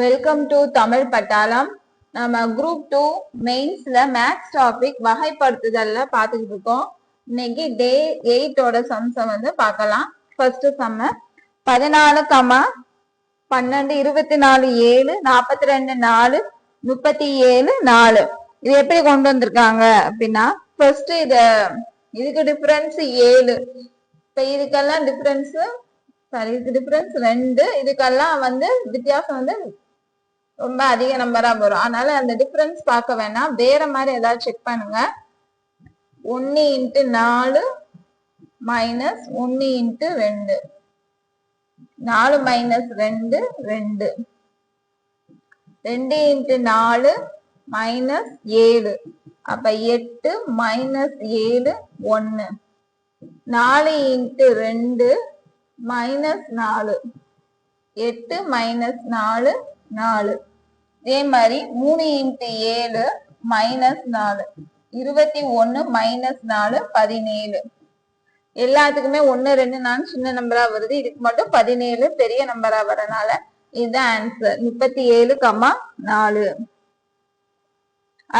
Welcome to Tamil பட்டாளம் நம்ம group two மெயின்ஸ்ல மேக்ஸ் டாபிக் வகைப்படுத்துதல்ல பார்த்துக்கிட்டு இருக்கோம். இன்னைக்கு டே எயிட்டோட சம்ஸை வந்து பார்க்கலாம். ஃபர்ஸ்ட் சம்ம பதினாலு கமா பன்னெண்டு இருபத்தி நாலு ஏழு நாற்பத்தி ரெண்டு நாலு முப்பத்தி ஏழு நாலு. இது எப்படி கொண்டு வந்திருக்காங்க அப்படின்னா ஃபர்ஸ்ட் இத இதுக்கு டிஃபரன்ஸ் ஏழு. இப்ப இதுக்கெல்லாம் டிஃபரன்ஸ் சாரி இதுக்கு டிஃபரன்ஸ் ரெண்டு. இதுக்கெல்லாம் வந்து வித்தியாசம் வந்து ரொம்ப அதிக நம்பரா வரும். அதனால அந்த டிஃபரன்ஸ் பார்க்க வேணாம். வேற மாதிரி ஏதாவது செக் பண்ணுங்க. ஒன்னு இன்ட்டு நாலு மைனஸ் ஒன்னு இன்ட்டு ரெண்டு. நாலு மைனஸ் ரெண்டு ரெண்டு. ரெண்டு இன்ட்டு நாலு மைனஸ் ஏழு. அப்ப எட்டு மைனஸ் ஏழு ஒன்னு நாலு இன்ட்டு ரெண்டு மைனஸ் நாலு. எட்டு மைனஸ் நாலு நாலு. இதே மாதிரி மூணு இன்ட்டு ஏழு மைனஸ் நாலு. இருபத்தி ஒன்னு மைனஸ் நாலு பதினேழு. எல்லாத்துக்குமே ஒன்னு ரெண்டு நாலு சின்ன நம்பரா வருது. இதுக்கு மட்டும் பதினேழு பெரிய நம்பரா வரனால இதுதான் ஆன்சர் முப்பத்தி ஏழு கம்மா நாலு.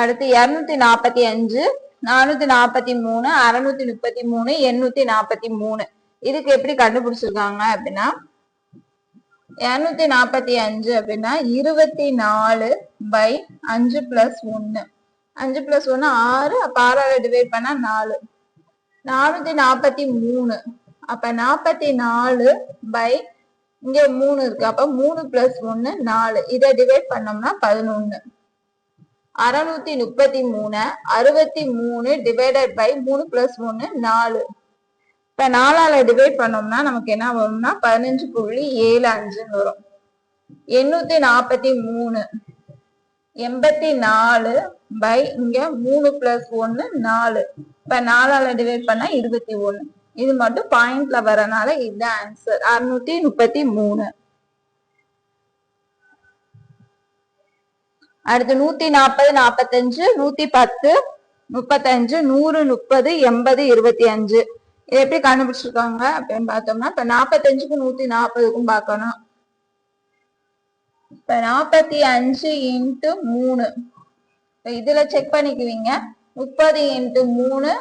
அடுத்து இருநூத்தி நாற்பத்தி அஞ்சு நானூத்தி நாற்பத்தி மூணு அறுநூத்தி முப்பத்தி மூணு எண்ணூத்தி நாற்பத்தி மூணு. இதுக்கு எப்படி கண்டுபிடிச்சிருக்காங்க அப்படின்னா இருநூத்தி நாற்பத்தி அஞ்சு அப்படின்னா இருபத்தி நாலு பை அஞ்சு பிளஸ் ஒன்னு அஞ்சு பிளஸ் ஒன்னு ஆறு அப்ப ஆறால டிவைட் பண்ணா நாலு. நானூத்தி நாற்பத்தி மூணு. அப்ப நாற்பத்தி நாலு பை இங்க மூணு இருக்கு. அப்ப மூணு பிளஸ் ஒன்னு நாலு. இதை டிவைட் பண்ணோம்னா பதினொன்னு. அறுநூத்தி முப்பத்தி மூணு அறுபத்தி மூணு டிவைடட் பை மூணு பிளஸ் ஒன்னு நாலு. இப்ப நாலால டிவைட் பண்ணோம்னா நமக்கு என்ன வரும்னா பதினஞ்சு புள்ளி ஏழு அஞ்சுன்னு வரும். எண்ணூத்தி நாற்பத்தி மூணு. எண்பத்தி நாலு பை இங்க மூணு பிளஸ் ஒன்னு நாலு. இப்ப நாலால டிவைட் பண்ணா இருபத்தி ஒன்னு இது மட்டும் பாயிண்ட்ல வரனால இதுதான் ஆன்சர் அறுநூத்தி முப்பத்தி மூணு. அடுத்து நூத்தி நாற்பது நாற்பத்தஞ்சு நூத்தி பத்து முப்பத்தஞ்சு நூறு முப்பது எண்பது இருபத்தி அஞ்சு. இது எப்படி கண்டுபிடிச்சிருக்காங்க அப்படின்னு பார்த்தோம்னா இப்ப நாற்பத்தஞ்சுக்கும் நூத்தி நாற்பதுக்கும் பார்க்கணும். இப்ப நாற்பத்தி அஞ்சு இன்ட்டு மூணு. இப்ப இதுல செக் பண்ணிக்குவீங்க. முப்பது இன்ட்டு மூணு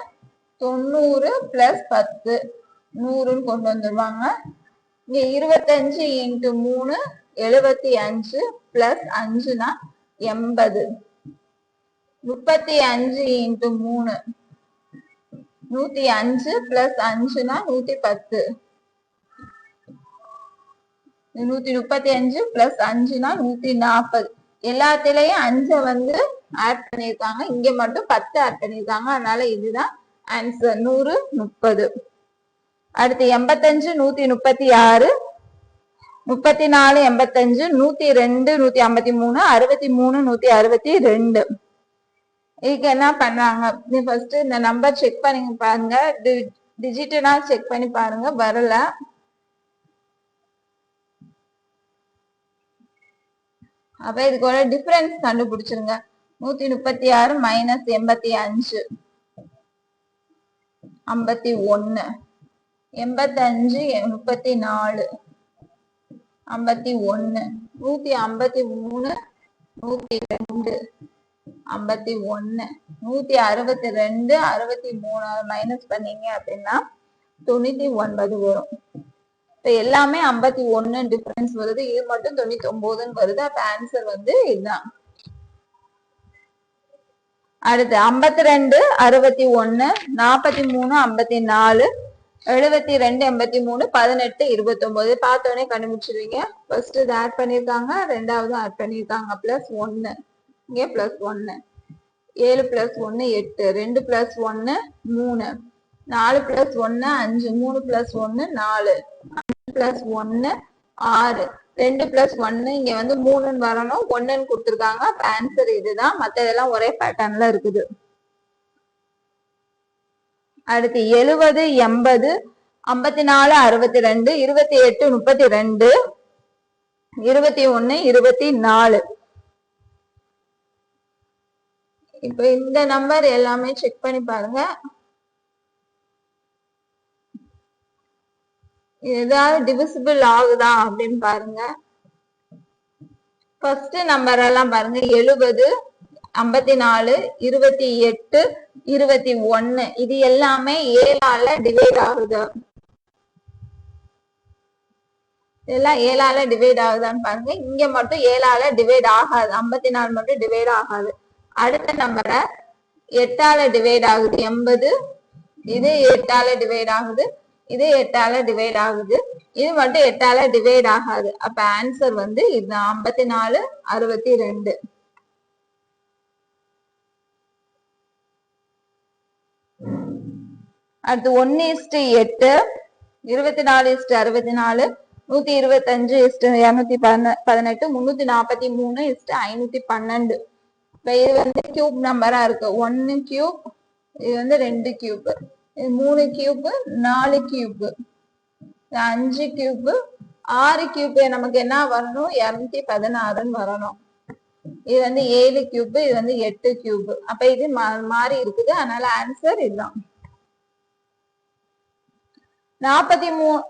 தொண்ணூறு பிளஸ் பத்து. நூறுன்னு கொண்டு வந்துருவாங்க. இங்க இருபத்தஞ்சு இன்ட்டு மூணு எழுபத்தி அஞ்சு பிளஸ் அஞ்சுனா எண்பது. முப்பத்தி அஞ்சு இன்ட்டு மூணு. நூத்தி அஞ்சு பிளஸ் அஞ்சுனா நூத்தி பத்து. நூத்தி முப்பத்தி அஞ்சு பிளஸ் அஞ்சுனா நூத்தி நாற்பது எல்லாத்துலயும் அஞ்ச வந்து ஆட் பண்ணிருக்காங்க இங்க மட்டும் பத்து ஆட் பண்ணிருக்காங்க அதனால இதுதான் ஆன்சர் நூறு முப்பது. அடுத்து எண்பத்தஞ்சு நூத்தி முப்பத்தி ஆறு. முப்பத்தி நாலு எண்பத்தஞ்சு நூத்தி ரெண்டு நூத்தி ஐம்பத்தி மூணு அறுபத்தி மூணு நூத்தி அறுபத்தி ரெண்டு. இதுக்கு என்ன பண்ணாங்க நீ ஃபர்ஸ்ட் இந்த நம்பர் செக் பண்ணி பாருங்க. டிஜிட்டலா செக் பண்ணி பாருங்க. வரல. அப்ப இதுக்கோட டிஃபரன்ஸ் கண்டுபிடிச்சிருங்க. நூத்தி முப்பத்தி ஆறு மைனஸ் எண்பத்தி அஞ்சு ஐம்பத்தி ஒன்னு. எண்பத்தஞ்சு முப்பத்தி நாலு ஐம்பத்தி ஒன்னு. நூத்தி ஐம்பத்தி மூணு நூத்தி ரெண்டு. ஐம்பத்தி ஒன்னு. நூத்தி அறுபத்தி ரெண்டு அறுபத்தி மூணு மைனஸ் பண்ணீங்க அப்படின்னா தொண்ணூத்தி ஒன்பது வரும். இப்ப எல்லாமே ஐம்பத்தி ஒன்னு டிஃபரன்ஸ் வருது. இது மட்டும் தொண்ணூத்தி ஒன்பதுன்னு வருது. அப்ப ஆன்சர் வந்து இதுதான். அடுத்து ஐம்பத்தி ரெண்டு அறுபத்தி ஒன்னு நாற்பத்தி மூணு ஐம்பத்தி நாலு எழுபத்தி ரெண்டு எண்பத்தி மூணு பதினெட்டு இருபத்தி ஒன்பது பார்த்தோன்னே கண்டுபிடிச்சிருவீங்க. ஃபர்ஸ்ட் இது ஆட் பண்ணிருக்காங்க. ரெண்டாவது ஆட் பண்ணிருக்காங்க. பிளஸ் ஒன்னு. இங்கே பிளஸ் ஒன்னு ஏழு பிளஸ் ஒன்னு எட்டு. ரெண்டு பிளஸ் ஒன்னு மூணு. நாலு பிளஸ் ஒன்னு அஞ்சு. மூணு பிளஸ் ஒன்னு நாலு. அஞ்சு பிளஸ் ஒன்னு ஆறு. ரெண்டு பிளஸ் ஒன்னு இங்க வந்து மூணுன்னு வரணும். ஒன்னுன்னு கொடுத்துருக்காங்க. ஆன்சர் இதுதான். மற்றதெல்லாம் ஒரே பேட்டர்ன்ல இருக்குது. அடுத்து எழுபது எண்பது ஐம்பத்தி நாலு அறுபத்தி ரெண்டு இருபத்தி எட்டு முப்பத்தி ரெண்டு இருபத்தி ஒன்னு இருபத்தி நாலு. இப்ப இந்த நம்பர் எல்லாமே செக் பண்ணி பாருங்க. ஏதாவது டிவிசிபிள் ஆகுதா அப்படின்னு பாருங்க. ஃபர்ஸ்ட் நம்பர் எல்லாம் பாருங்க. எழுபது ஐம்பத்தி நாலு இருபத்தி எட்டு இருபத்தி ஒன்னு. இது எல்லாமே ஏழால டிவைட் ஆகுது. இதெல்லாம் ஏழால டிவைட் ஆகுதான்னு பாருங்க. இங்க மட்டும் ஏழால டிவைட் ஆகாது. ஐம்பத்தி நாலு மட்டும் டிவைட் ஆகாது. அடுத்த நம்பரை எட்டால டிவைட் ஆகுது. எண்பது இது எட்டால டிவைட் ஆகுது. இது எட்டால டிவைட் ஆகுது. இது மட்டும் எட்டால டிவைட் ஆகாது. அப்ப ஆன்சர் வந்து இது ஐம்பத்தி நாலு அறுபத்தி ரெண்டு அடுத்து ஒன்னு இஸ்டு எட்டு இருபத்தி நாலு இஸ்டு அறுபத்தி நாலு நூத்தி இருபத்தஞ்சு இஸ்டு இருநூத்தி பதினெட்டு முன்னூத்தி நாற்பத்தி மூணு இஸ்டு ஐநூத்தி பன்னெண்டு. இப்ப இது வந்து கியூப் நம்பரா இருக்கு. ஒன்னு கியூப் இது வந்து ரெண்டு கியூப் இது மூணு கியூப் நாலு கியூப் அஞ்சு கியூப் ஆறு கியூப் நமக்கு என்ன வரணும்? இருநூத்தி பதினாறுன்னு வரணும். இது வந்து ஏழு கியூப் இது வந்து எட்டு கியூப் அப்ப இது மா- மாறி இருக்குது. அதனால ஆன்சர் இதுதான். நாற்பத்தி மூ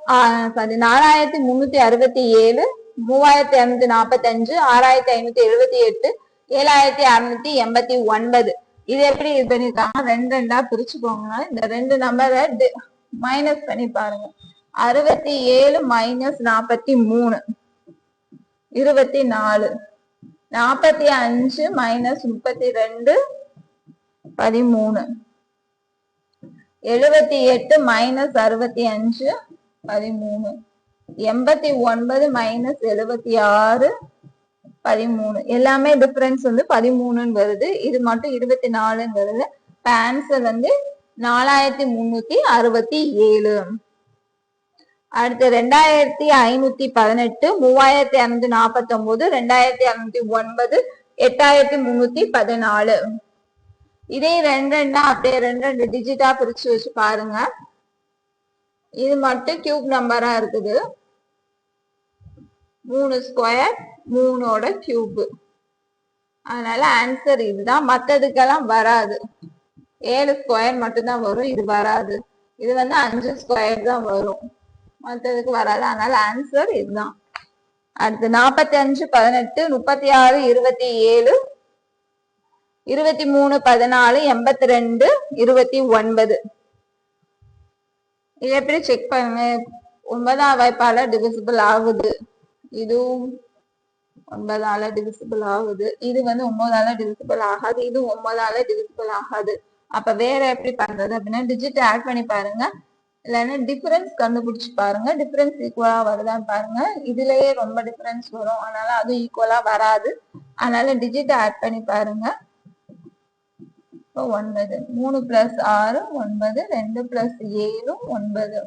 சாரி நாலாயிரத்தி முன்னூத்தி அறுபத்தி ஏழு மூவாயிரத்தி இரநூத்தி நாற்பத்தி அஞ்சு ஆறாயிரத்தி ஐநூத்தி எழுபத்தி எட்டு ஏழாயிரத்தி அறுநூத்தி எண்பத்தி ஒன்பது. இது எப்படி இது பண்ணிருக்காங்க ரெண்டு ரெண்டா பிரிச்சுக்கோங்க இந்த ரெண்டு நம்பரை மைனஸ் பண்ணி பாருங்க. அறுபத்தி ஏழு மைனஸ் நாற்பத்தி மூணு. இருபத்தி நாலு. நாற்பத்தி அஞ்சு மைனஸ் முப்பத்தி ரெண்டு பதிமூணு. எழுபத்தி எட்டு மைனஸ் அறுபத்தி அஞ்சு பதிமூணு. எண்பத்தி ஒன்பது மைனஸ் எழுபத்தி ஆறு பதிமூணு. எல்லாமே டிஃபரன்ஸ் வந்து பதிமூணுன்னு வருது இது மட்டும் இருபத்தி நாலுன்னு வருது ஆன்சர் வந்து நாலாயிரத்தி முன்னூத்தி அறுபத்தி ஏழு. அடுத்து ரெண்டாயிரத்தி ஐநூத்தி பதினெட்டு மூவாயிரத்தி அறுநூத்தி நாற்பத்தி ஒன்பது ரெண்டாயிரத்தி அறுநூத்தி ஒன்பது எட்டாயிரத்தி முன்னூத்தி பதினாலு. இதே ரெண்டு ரெண்டா அப்படியே ரெண்டு ரெண்டு டிஜிட்டா பிரிச்சு வச்சு பாருங்க. இது மட்டும் கியூப் நம்பரா இருக்குது. மூணு ஸ்கொயர் மூணோட கியூபு அதனால ஆன்சர் இதுதான். மற்றதுக்கெல்லாம் வராது. ஏழு ஸ்கொயர் மட்டும்தான் வரும். இது வராது. இது வந்து அஞ்சு ஸ்கொயர் தான் வரும். மற்றதுக்கு வராது. அதனால ஆன்சர் இதுதான். அடுத்து நாற்பத்தி அஞ்சு பதினெட்டு முப்பத்தி ஆறு இருபத்தி ஏழு இருபத்தி மூணு பதினாலு எண்பத்தி ரெண்டு இருபத்தி ஒன்பது. இது எப்படி செக் பண்ணுங்க ஒன்பதாம் வாய்ப்பால டிவிசிபிள் ஆகுது. இதுவும் ஒன்பதால டிவிசிபிள் ஆகுது. இது வந்து ஒன்பதால டிவிசிபிள் ஆகாது. இது ஒன்பதால டிவிசிபிள் ஆகாது. அப்ப வேற எப்படி பண்றது அப்படின்னா டிஜிட் ஆட் பண்ணி பாருங்க. இல்லைன்னா டிஃபரன்ஸ் கண்டுபிடிச்சு பாருங்க. டிஃபரன்ஸ் ஈக்குவலா வருதான்னு பாருங்க. இதுலயே ரொம்ப டிஃபரன்ஸ் வரும். அதனால அதுவும் ஈக்குவலா வராது. அதனால டிஜிட் ஆட் பண்ணி பாருங்க. இப்போ ஒன்பது. மூணு பிளஸ் ஆறு ஒன்பது. ரெண்டு பிளஸ் ஏழு ஒன்பது.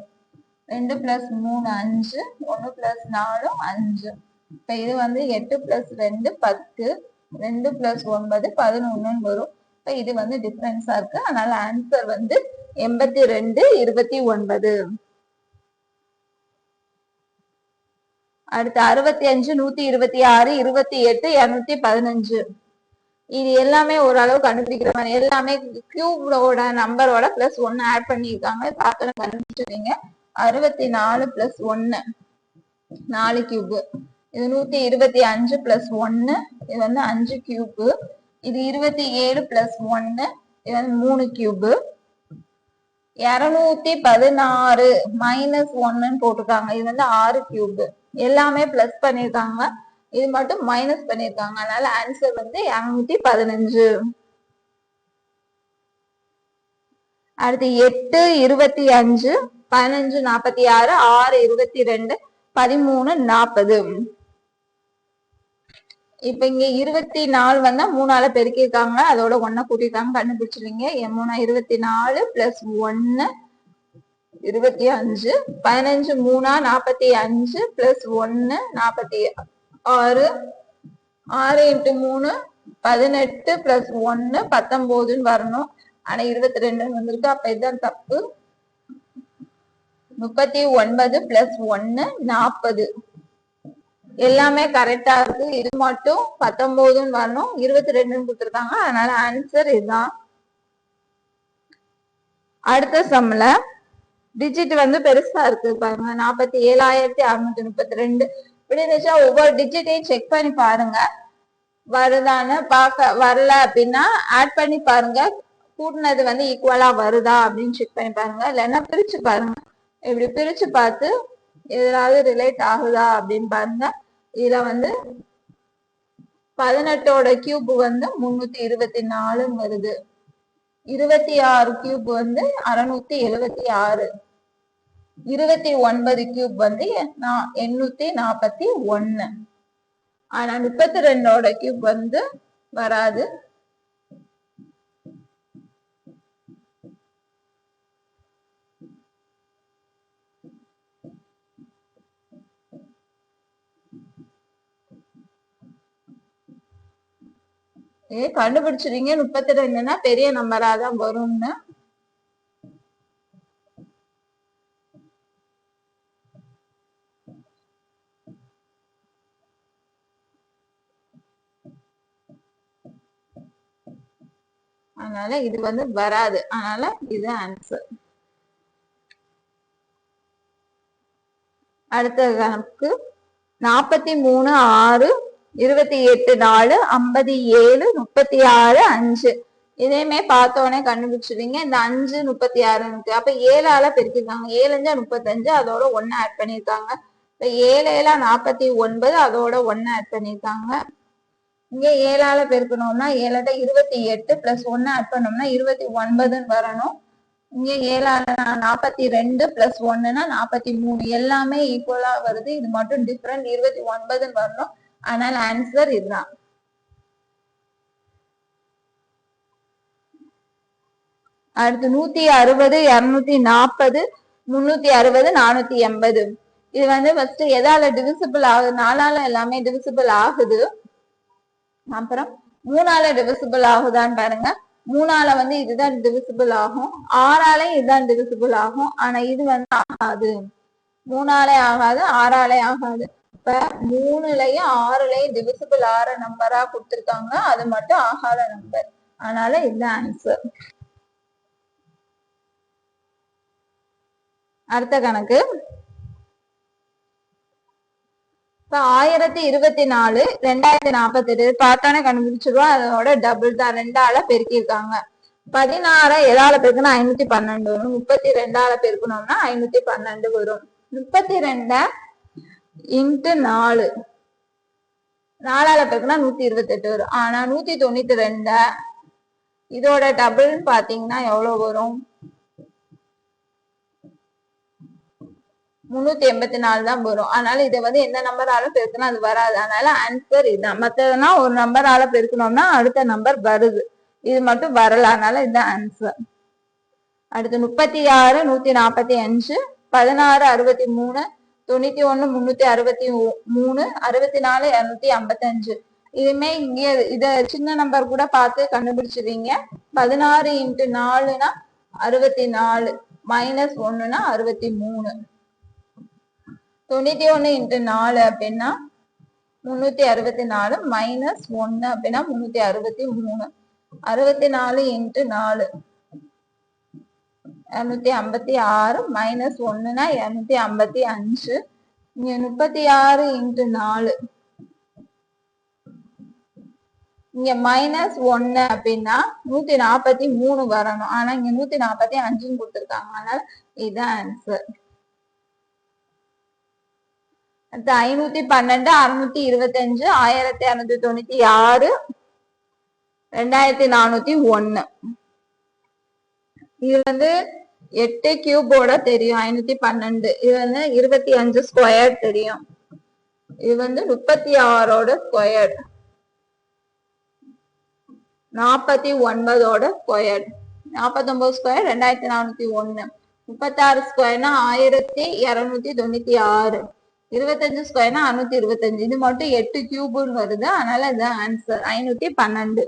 ரெண்டு பிளஸ் மூணு அஞ்சு. ஒன்று பிளஸ் நாலு அஞ்சு. இப்போ இது வந்து எட்டு பிளஸ் ரெண்டு பத்து ரெண்டு பிளஸ் ஒன்பது பதினொன்னு வரும். இப்போ இது வந்து டிஃபரன்ஸா இருக்கு. அதனால ஆன்சர் வந்து எண்பத்தி ரெண்டு இருபத்தி ஒன்பது. அடுத்து அறுபத்தி அஞ்சு நூத்தி இருபத்தி ஆறு இருபத்தி எட்டு இருநூத்தி பதினஞ்சு. இது எல்லாமே ஓரளவு கண்டுபிடிக்கிற மாதிரி எல்லாமே கியூபோட நம்பரோட பிளஸ் ஒன்னு ஆட் பண்ணியிருக்காங்க. பார்த்தோன்னு கண்டுபிடிச்சிருக்கீங்க அறுபத்தி நாலு பிளஸ் ஒன்னு நாலு கியூபு இது நூத்தி இருபத்தி அஞ்சு பிளஸ் ஒன்னு இது வந்து அஞ்சு கியூபு இது இருபத்தி ஏழு பிளஸ் ஒன்னு இது வந்து மூணு கியூபு இருநூத்தி பதினாறு மைனஸ் ஒன்னுன்னு போட்டிருக்காங்க. இது வந்து ஆறு கியூபு எல்லாமே பிளஸ் பண்ணிருக்காங்க இது மட்டும் மைனஸ் பண்ணிருக்காங்க அதனால ஆன்சர் வந்து இருநூத்தி பதினஞ்சு. அடுத்து எட்டு இருபத்தி அஞ்சு பதினஞ்சு நாற்பத்தி ஆறு ஆறு இருபத்தி ரெண்டு பதிமூணு நாற்பது. இப்ப இங்க இருபத்தி நாலு வந்தா மூணால பெருக்கியிருக்காங்க அதோட ஒன்ன கூட்டியிருக்காங்க கண்டுபிடிச்சிருங்க. என் மூணா இருபத்தி நாலு பிளஸ் ஒன்னு இருபத்தி அஞ்சு. பதினஞ்சு மூணா நாற்பத்தி அஞ்சு பிளஸ் ஒன்னு நாற்பத்தி ஆறு. ஆறு இன்ட்டு மூணு பதினெட்டு பிளஸ் ஒன்னு பத்தொன்பதுன்னு வரணும். ஆனா இருபத்தி ரெண்டுன்னு வந்திருக்கு. அப்ப இதுதான் தப்பு. முப்பத்தி ஒன்பது பிளஸ் ஒன்னு நாற்பது எல்லாமே கரெக்டா இருக்கு. இது மட்டும் பத்தொன்பதுன்னு வரணும். இருபத்தி ரெண்டுன்னு கொடுத்துருக்காங்க. அதனால ஆன்சர் இதுதான். அடுத்த சம்ல டிஜிட் வந்து பெருசா இருக்கு பாருங்க. நாற்பத்தி ஏழாயிரத்தி அறுநூத்தி முப்பத்தி ரெண்டு இப்படி இருந்துச்சா ஒவ்வொரு டிஜிட்டையும் செக் பண்ணி பாருங்க. வருதான்னு பார்க்க வரல அப்படின்னா ஆட் பண்ணி பாருங்க. கூட்டினது வந்து ஈக்குவலா வருதா அப்படின்னு செக் பண்ணி பாருங்க. இல்லைன்னா பிரிச்சு பாருங்க. இப்படி பிரிச்சு பார்த்து எதாவது ரிலேட் ஆகுதா அப்படின்னு பாருங்க. இதுல வந்து பதினெட்டோட கியூப் வந்து முன்னூத்தி இருபத்தி நாலுன்னு வருது. இருபத்தி ஆறு கியூப் வந்து அறுநூத்தி எழுபத்தி ஆறு. இருபத்தி ஒன்பது கியூப் வந்து எண்ணூத்தி நாற்பத்தி ஒன்னு. ஆனா முப்பத்தி ரெண்டோட கியூப் வந்து வராது. கண்டுபிடிச்சிருங்க. முப்பத்தி ரெண்டுன்னா பெரிய நம்பரா தான் வரும்னு. அதனால இது வந்து வராது. அதனால இது ஆன்சர் அடுத்த கணக்கு நாற்பத்தி மூணு ஆறு இருபத்தி எட்டு நாலு ஐம்பது ஏழு முப்பத்தி ஆறு அஞ்சு. இதையுமே பார்த்தோன்னே கண்டுபிடிச்சிருவீங்க இந்த அஞ்சு முப்பத்தி ஆறுன்னு அப்ப ஏழால பெருக்கிருக்காங்க. ஏழு அஞ்சா முப்பத்தஞ்சு அதோட ஒன்னு ஆட் பண்ணிருக்காங்க. இப்ப ஏழு ஏழா நாற்பத்தி ஒன்பது அதோட ஒன்னு ஆட் பண்ணிருக்காங்க. இங்க ஏழால பெருக்கணும்னா ஏழாட்ட இருபத்தி எட்டு பிளஸ் ஒன்னு ஆட் பண்ணோம்னா இருபத்தி ஒன்பதுன்னு வரணும். இங்க ஏழால நாற்பத்தி ரெண்டு பிளஸ் ஒன்னுனா நாற்பத்தி மூணு. எல்லாமே ஈக்குவலா வருது. இது மட்டும் டிஃப்ரெண்ட் இருபத்தி ஒன்பதுன்னு வரணும். ஆனால் ஆன்சர் இதுதான். அடுத்து நூத்தி அறுபது இருநூத்தி நாற்பது முன்னூத்தி அறுபது நானூத்தி எண்பது. இது வந்து ஃபர்ஸ்ட் எதால டிவிசிபிள் ஆகுது நாலால எல்லாமே டிவிசிபிள் ஆகுது. அப்புறம் மூணால டிவிசிபிள் ஆகுதான்னு பாருங்க. மூணால வந்து இதுதான் டிவிசிபிள் ஆகும். ஆறாலே இதுதான் டிவிசிபிள் ஆகும். ஆனா இது வந்து ஆகாது. மூணாலே ஆகாது ஆறாலே ஆகாது. இப்ப மூணுலயும் ஆறுலயும் டிவிசிபிள் ஆற நம்பரா கொடுத்திருக்காங்க. அது மட்டும் ஆகாத நம்பர் அதனால இதுதான் ஆன்சர் அடுத்த கணக்கு. இப்ப ஆயிரத்தி இருபத்தி நாலு ரெண்டாயிரத்தி நாற்பத்தி எட்டு பார்த்தானே கண்டுபிடிச்சிருவோம். அதோட டபுள் தான். ரெண்டால பெருக்கியிருக்காங்க. பதினாறு எதால பெருக்கணும் ஐநூத்தி பன்னெண்டு வரும். முப்பத்தி ரெண்டால பெருக்கணும்னா ஐநூத்தி பன்னெண்டு வரும். முப்பத்தி ரெண்ட இன்ட்டு நாலு. நாலால பெருக்குனா நூத்தி இருபத்தி எட்டு வரும். ஆனா நூத்தி தொண்ணூத்தி ரெண்ட? இதோட டபுள் பாத்தீங்கன்னா எவ்வளவு வரும்? முன்னூத்தி எண்பத்தி நாலு தான் வரும். அதனால இதை வந்து எந்த நம்பரால பெருக்கணும் அது வராது. அதனால ஆன்சர் இதுதான் மத்ததுனா ஒரு நம்பரால பெருக்கணும்னா அடுத்த நம்பர் வருது. இது மட்டும் வரல. அதனால இதுதான் ஆன்சர் அடுத்து முப்பத்தி ஆறு நூத்தி நாற்பத்தி அஞ்சு பதினாறு அறுபத்தி மூணு தொண்ணூத்தி ஒண்ணு முன்னூத்தி அறுபத்தி மூணு அறுபத்தி நாலு இருநூத்தி ஐம்பத்தி அஞ்சு இதுமே இங்க இத சின்ன நம்பர் கூட பார்த்து கண்டுபிடிச்சிருவீங்க பதினாறு இன்ட்டு நாலுனா அறுபத்தி நாலு மைனஸ் ஒண்ணுனா அறுபத்தி மூணு. தொண்ணூத்தி ஒண்ணு இன்ட்டு நாலு அப்படின்னா முன்னூத்தி அறுபத்தி நாலு மைனஸ் ஒன்னு அப்படின்னா முன்னூத்தி அறுபத்தி மூணு. அறுபத்தி நாலு இன்ட்டு நாலு. இரநூத்தி ஐம்பத்தி ஆறு மைனஸ் ஒன்றுனா இரநூத்தி ஐம்பத்தி அஞ்சு. இங்கே முப்பத்தி ஆறு இன்ட்டு நாலு. இங்க மைனஸ் ஒன்னு அப்படின்னா நூத்தி நாற்பத்தி மூணு வரணும். ஆனா இங்க நூத்தி நாற்பத்தி அஞ்சுன்னு கொடுத்துருக்காங்க. அதனால இதுதான் ஆன்சர் அடுத்து ஐநூத்தி பன்னெண்டு அறுநூத்தி இருபத்தஞ்சு ஆயிரத்தி அறுநூத்தி தொண்ணூத்தி ஆறு ரெண்டாயிரத்தி நானூத்தி ஒன்னு இது வந்து எட்டு கியூபோட தெரியும். ஐநூத்தி பன்னெண்டு. இது வந்து இருபத்தி அஞ்சு ஸ்கொயர் தெரியும். இது வந்து முப்பத்தி ஆறோட ஸ்கொயர் நாற்பத்தி ஒன்பதோட ஸ்கொயர் நாற்பத்தி ஒன்பது ஸ்கொயர் ரெண்டாயிரத்தி நானூத்தி ஒன்னு. முப்பத்தாறு ஸ்கொயர்னா ஆயிரத்தி இருநூத்தி தொண்ணூத்தி ஆறு. இருபத்தஞ்சு ஸ்கொயர்னா அறுநூத்தி இருபத்தஞ்சு. இது மட்டும் எட்டு கியூபுன்னு வருது. அதனால இதுதான் ஆன்சர் ஐநூத்தி பன்னெண்டு.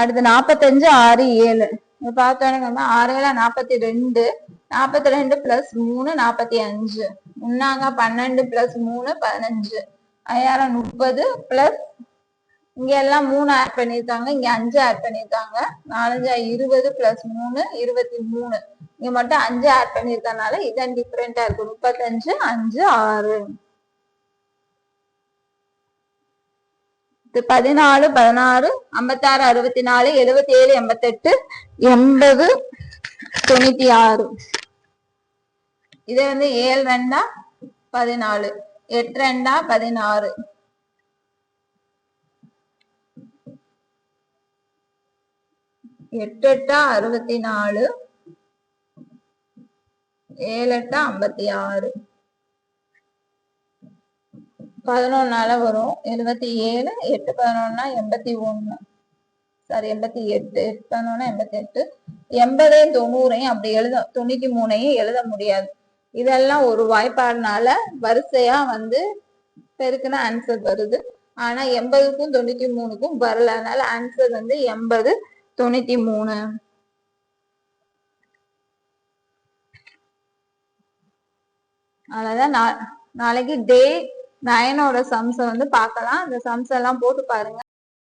அடுத்து நாற்பத்தஞ்சு ஆறு ஏழு. பார்த்தோன்னா ஆறு ஏழா நாற்பத்தி ரெண்டு நாற்பத்தி ரெண்டு பிளஸ் மூணு நாற்பத்தி அஞ்சு. முன்னாங்க பன்னெண்டு பிளஸ் மூணு பதினஞ்சு. ஐயாயிரம் முப்பது பிளஸ் இங்க எல்லாம் மூணு ஆட் பண்ணியிருக்காங்க. இங்க அஞ்சு ஆட் பண்ணியிருக்காங்க. நாலஞ்சு இருபது பிளஸ் மூணு இருபத்தி மூணு. இங்க மட்டும் அஞ்சு ஆட் பண்ணிருக்கனால இதான் டிஃப்ரெண்டா இருக்கு. முப்பத்தஞ்சு அஞ்சு ஆறு. பதினாலு பதினாறு ஐம்பத்தாறு அறுபத்தி நாலு எழுபத்தி ஏழு எண்பத்தெட்டு எண்பது தொண்ணூத்தி ஆறு இது வந்து ஏழு ரெண்டா பதினாலு. எட்டு ரெண்டா பதினாறு. எட்டு எட்டா அறுபத்தி நாலு ஏழு எட்டா ஐம்பத்தி ஆறு பதினொன்னால வரும். எழுபத்தி ஏழு எட்டு பதினொன்னா எண்பத்தி ஒண்ணு சாரி எண்பத்தி எட்டு. எட்டு பதினொன்னா எண்பத்தி எட்டு. எண்பதையும் தொண்ணூறையும் அப்படி எழுத தொண்ணூத்தி மூணையும் எழுத முடியாது. இதெல்லாம் ஒரு வாய்ப்பாடுனால வரிசையா வந்து பெருக்குன ஆன்சர் வருது. ஆனா எண்பதுக்கும் தொண்ணூத்தி மூணுக்கும் வரல. அதனால ஆன்சர் வந்து எண்பது தொண்ணூத்தி மூணு. அதான் நாளைக்கு டே நயனோட சம்ஸை வந்து பார்க்கலாம். அந்த சம்ஸ் எல்லாம் போட்டு பாருங்க.